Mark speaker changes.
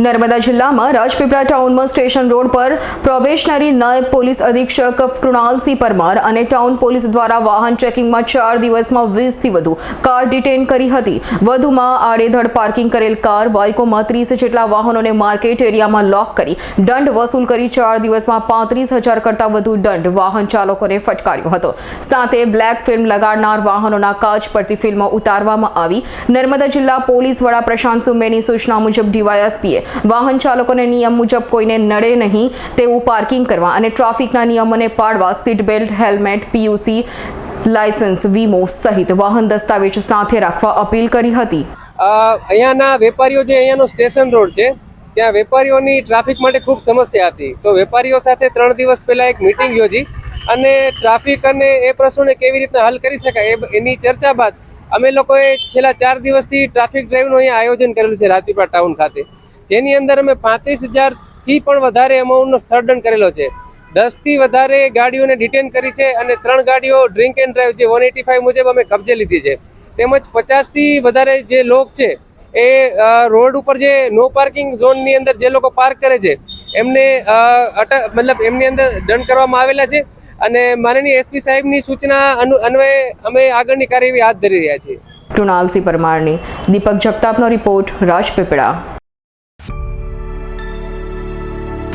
Speaker 1: નર્મદા જિલ્લામાં રાજપીપળા ટાઉનમાં station road પર પ્રોબેશનરી નાયબ પોલીસ અધિક્ષક કૃણાલસિંહ પરમાર અને ટાઉન પોલીસ દ્વારા વાહન ચેકિંગમાં ચાર દિવસમાં વીસથી વધુ કાર ડિટેન કરી હતી. વધુમાં આડેધડ પાર્કિંગ કરેલ કાર બાઇકોમાં ત્રીસ જેટલા વાહનોને માર્કેટ એરિયામાં લોક કરી દંડ વસૂલ કરી ચાર દિવસમાં પાંત્રીસ હજાર કરતાં વધુ દંડ વાહન ચાલકોને ફટકાર્યો હતો. સાથે બ્લેક ફિલ્મ લગાડનાર વાહનોના કાચ પરથી ફિલ્મો ઉતારવામાં આવી. નર્મદા જિલ્લા પોલીસ વડા પ્રશાંત સુમેની સૂચના મુજબ ડીવાયએસપીએ વાહન ચાલકોને નિયમ મુજબ કોઈને નડે નહીં તેવું પાર્કિંગ કરવા અને ટ્રાફિકના નિયમોને પાડવા seat belt, helmet, PUC, licence, વીમો સહિત વાહન દસ્તાવેજ સાથે રાખવા અપીલ કરી હતી.
Speaker 2: અહીંયાના વેપારીઓ જે અહીંયાનો સ્ટેશન રોડ છે, ત્યાં વેપારીઓની ટ્રાફિક માટે ખૂબ સમસ્યા હતી. તો વેપારીઓ સાથે ત્રણ દિવસ પહેલાં એક મિટિંગ યોજી અને ટ્રાફિક અને એ પ્રશ્નોને કેવી રીતના હલ કરી શકાય એની ચર્ચા બાદ અમે લોકોએ છેલ્લા ચાર દિવસથી ટ્રાફિક ડ્રાઈવનું અહીંયા આયોજન કરેલું છે રાજપીપળા ટાઉન ખાતે. જેની અંદર અમે પાંત્રીસ હજારથી પણ વધારે અમાઉન્ટનો સ્થળદંડ કરેલો છે. દસથી વધારે ગાડીઓને ડિટેન કરી છે અને ત્રણ ગાડીઓ ડ્રિંક એન્ડ ડ્રાઈવ જે વન એટી ફાઇવ મુજબ અમે કબજે લીધી છે. તેમજ પચાસથી વધારે જે લોક છે એ રોડ ઉપર જે નો પાર્કિંગ ઝોનની અંદર જે લોકો પાર્ક કરે છે, એમને અટક મતલબ એમની અંદર દંડ કરવામાં આવેલા છે અને માનનીય એસપી સાહેબની સૂચના અનુ, અન્વયે અમે આગળની કાર્યવાહી હાથ ધરી રહ્યા છીએ.
Speaker 1: કૃણાલસિંહ પરમારની, દીપક જગતાપનો રિપોર્ટ, રાજપીપળા.